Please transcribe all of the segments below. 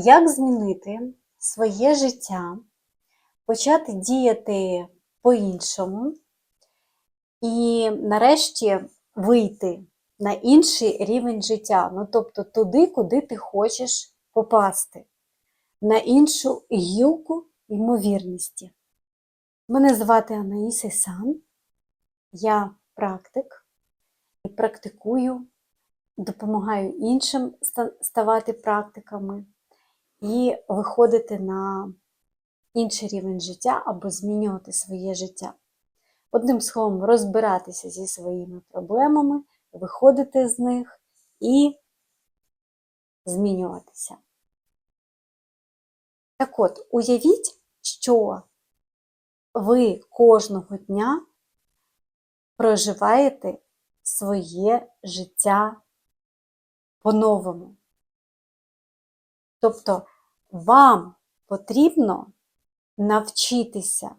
Як змінити своє життя, почати діяти по-іншому і нарешті вийти на інший рівень життя, ну тобто туди, куди ти хочеш попасти, на іншу гілку ймовірності. Мене звати Анаїса Сан, я практик. І практикую, допомагаю іншим ставати практиками і виходити на інший рівень життя або змінювати своє життя. Одним словом, розбиратися зі своїми проблемами, виходити з них і змінюватися. Так от, уявіть, що ви кожного дня проживаєте своє життя по-новому. Тобто вам потрібно навчитися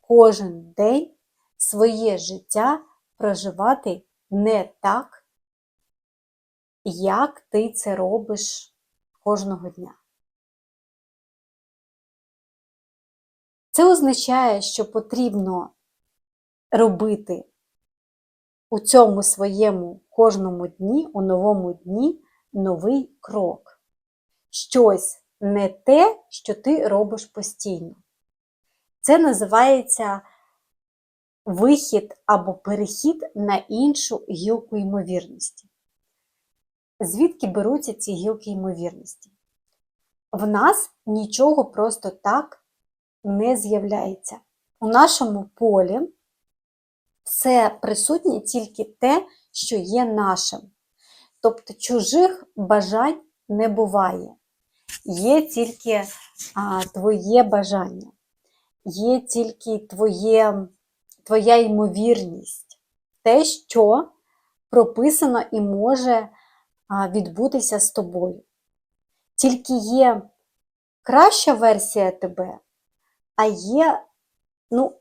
кожен день своє життя проживати не так, як ти це робиш кожного дня. Це означає, що потрібно робити у цьому своєму кожному дні, у новому дні новий крок. Щось не те, що ти робиш постійно. Це називається вихід або перехід на іншу гілку ймовірності. Звідки беруться ці гілки ймовірності? В нас нічого просто так не з'являється. У нашому полі все присутнє тільки те, що є нашим. Тобто чужих бажань не буває. Є тільки а, твоє бажання, є тільки твоє, твоя ймовірність, те, що прописано і може а, відбутися з тобою. Тільки є краща версія тебе, а є ну,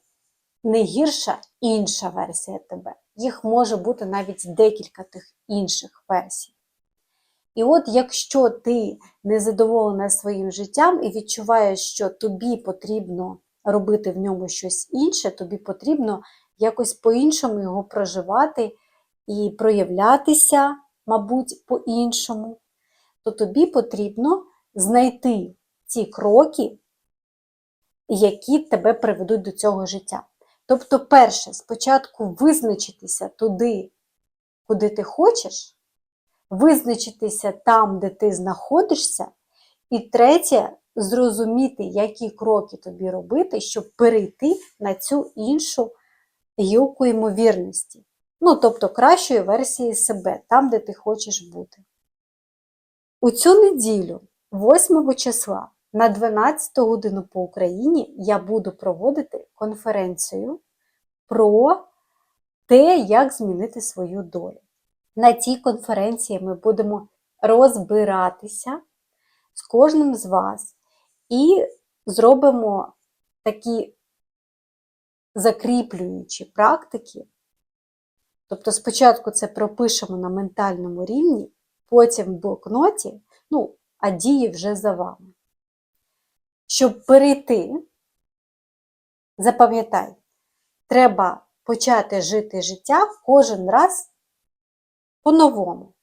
не гірша інша версія тебе. Їх може бути навіть декілька тих інших версій. І от якщо ти незадоволена своїм життям і відчуваєш, що тобі потрібно робити в ньому щось інше, тобі потрібно якось по-іншому його проживати і проявлятися, мабуть, по-іншому, то тобі потрібно знайти ті кроки, які тебе приведуть до цього життя. Тобто, перше, спочатку визначитися туди, куди ти хочеш, визначитися там, де ти знаходишся, і третє, зрозуміти, які кроки тобі робити, щоб перейти на цю іншу гілку ймовірності. Ну, тобто кращої версії себе, там, де ти хочеш бути. У цю неділю, 8 числа, на 12 годину по Україні я буду проводити конференцію про те, як змінити свою долю. На цій конференції ми будемо розбиратися з кожним з вас і зробимо такі закріплюючі практики. Тобто, спочатку це пропишемо на ментальному рівні, потім в блокноті, ну, а дії вже за вами. Щоб перейти, запам'ятай, треба почати жити життя кожен раз по-новому,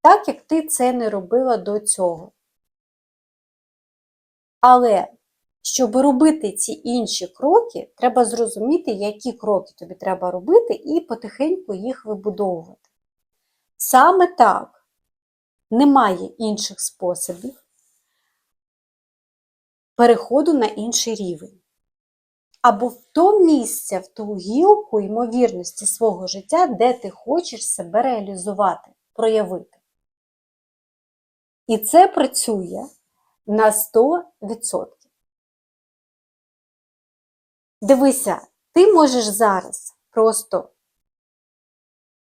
так як ти це не робила до цього. Але щоб робити ці інші кроки, треба зрозуміти, які кроки тобі треба робити, і потихеньку їх вибудовувати. Саме так немає інших способів переходу на інший рівень. Або в то місце, в ту гілку ймовірності свого життя, де ти хочеш себе реалізувати, проявити. І це працює на 100%. Дивися, ти можеш зараз просто,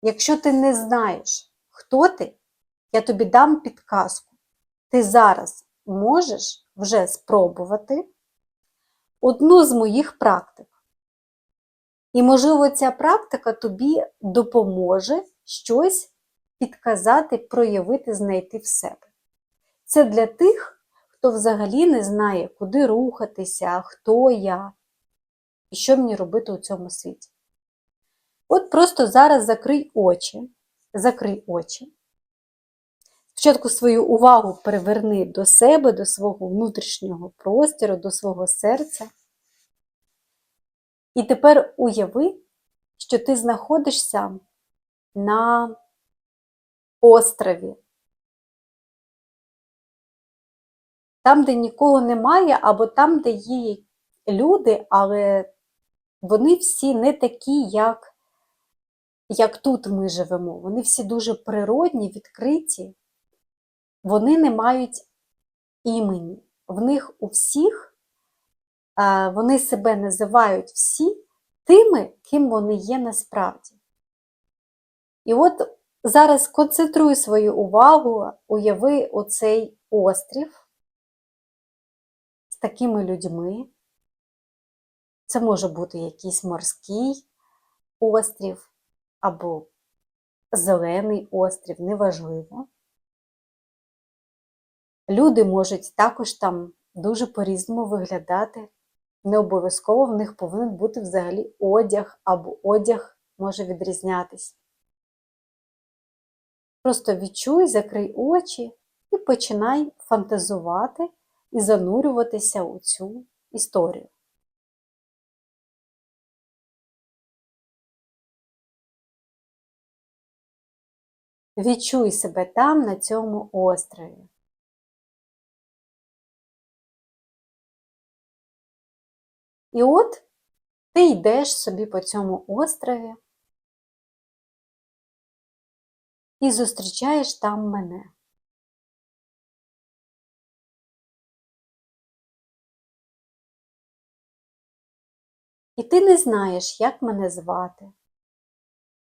якщо ти не знаєш, хто ти, я тобі дам підказку. Ти зараз можеш вже спробувати одну з моїх практик. І, можливо, ця практика тобі допоможе щось підказати, проявити, знайти в себе. Це для тих, хто взагалі не знає, куди рухатися, хто я і що мені робити у цьому світі. От просто зараз закрий очі, закрий очі. Спочатку свою увагу переверни до себе, до свого внутрішнього простору, до свого серця. І тепер уяви, що ти знаходишся на острові. Там, де нікого немає, або там, де є люди, але вони всі не такі, як, як тут ми живемо. Вони всі дуже природні, відкриті, вони не мають імені. В них у всіх вони себе називають всі тими, ким вони є насправді. І от зараз концентруй свою увагу, уяви оцей острів з такими людьми. Це може бути якийсь морський острів або зелений острів, неважливо. Люди можуть також там дуже по-різному виглядати. Не обов'язково в них повинен бути взагалі одяг, або одяг може відрізнятись. Просто відчуй, закрий очі і починай фантазувати і занурюватися у цю історію. Відчуй себе там, на цьому острові. І от ти йдеш собі по цьому острові і зустрічаєш там мене. І ти не знаєш, як мене звати,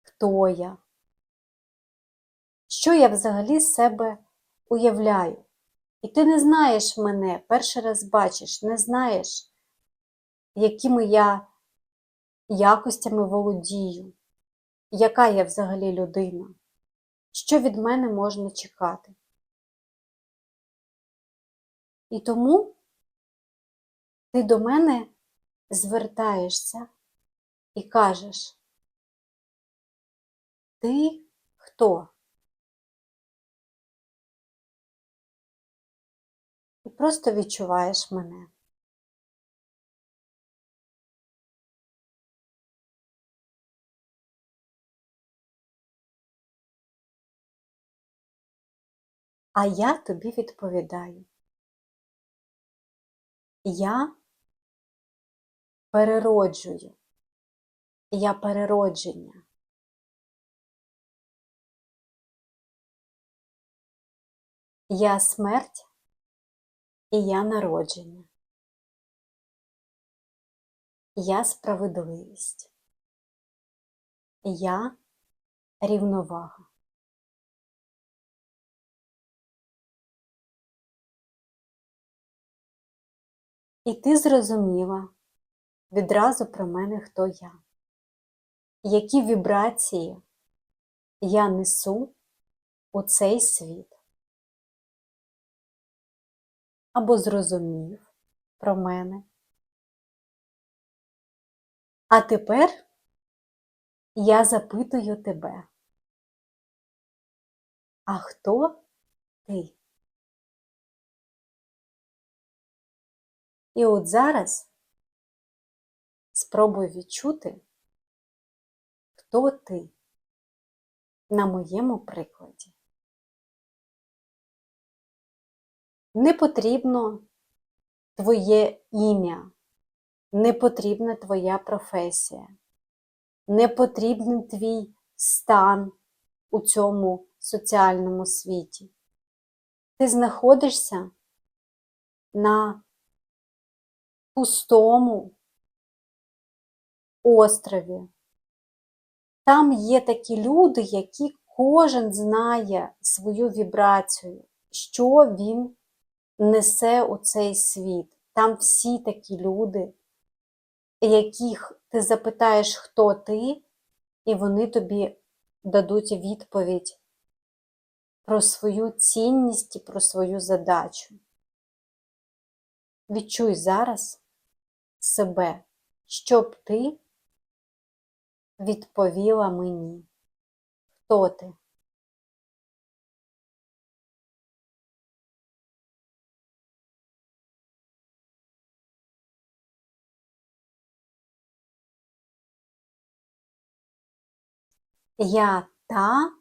хто я, що я взагалі з себе уявляю. І ти не знаєш мене, перший раз бачиш, не знаєш, якими я якостями володію, яка я взагалі людина, що від мене можна чекати. І тому ти до мене звертаєшся і кажеш, ти хто? І просто відчуваєш мене. А я тобі відповідаю. Я перероджую. Я переродження. Я смерть і я народження. Я справедливість. Я рівновага. І ти зрозуміла відразу про мене, хто я, які вібрації я несу у цей світ. Або зрозумів про мене. А тепер я запитую тебе, а хто ти? І от зараз спробуй відчути, хто ти на моєму прикладі. Не потрібно твоє ім'я, не потрібна твоя професія, не потрібен твій стан у цьому соціальному світі. Ти знаходишся на пустому острові. Там є такі люди, які кожен знає свою вібрацію, що він несе у цей світ. Там всі такі люди, яких ти запитаєш, хто ти, і вони тобі дадуть відповідь про свою цінність і про свою задачу. Відчуй зараз себе, щоб ти відповіла мені. Хто ти? Я та,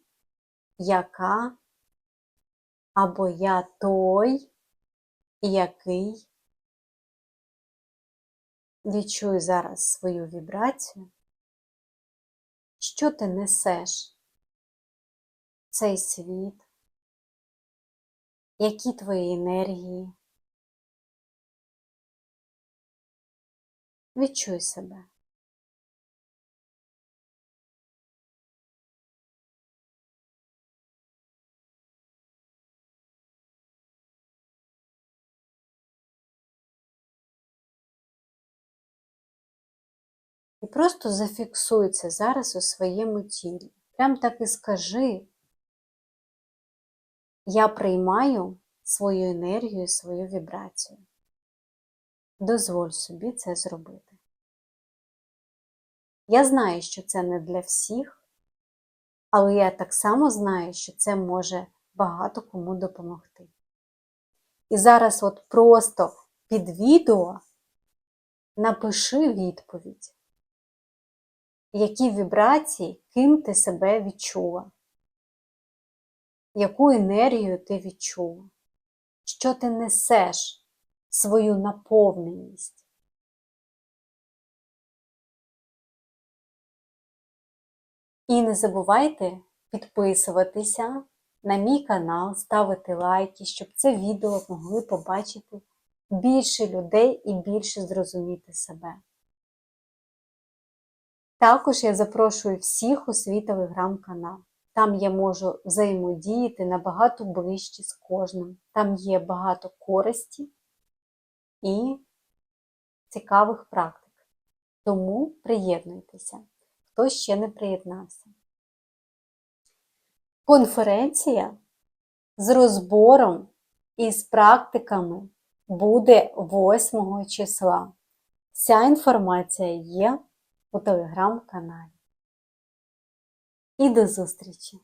яка, або я той, який. Відчуй зараз свою вібрацію. Що ти несеш цей світ? Які твої енергії? Відчуй себе. І просто зафіксуй це зараз у своєму тілі. Прям так і скажи. Я приймаю свою енергію, свою вібрацію. Дозволь собі це зробити. Я знаю, що це не для всіх, але я так само знаю, що це може багато кому допомогти. І зараз от просто під відео напиши відповідь які вібрації, ким ти себе відчула, яку енергію ти відчула, що ти несеш свою наповненість. І не забувайте підписуватися на мій канал, ставити лайки, щоб це відео могли побачити більше людей і більше зрозуміти себе. Також я запрошую всіх у свій телеграм-канал. Там я можу взаємодіяти набагато ближче з кожним. Там є багато користі і цікавих практик. Тому приєднуйтеся, хто ще не приєднався. Конференція з розбором і з практиками буде 8 числа. Вся інформація є у телеграм-каналі. І до зустрічі!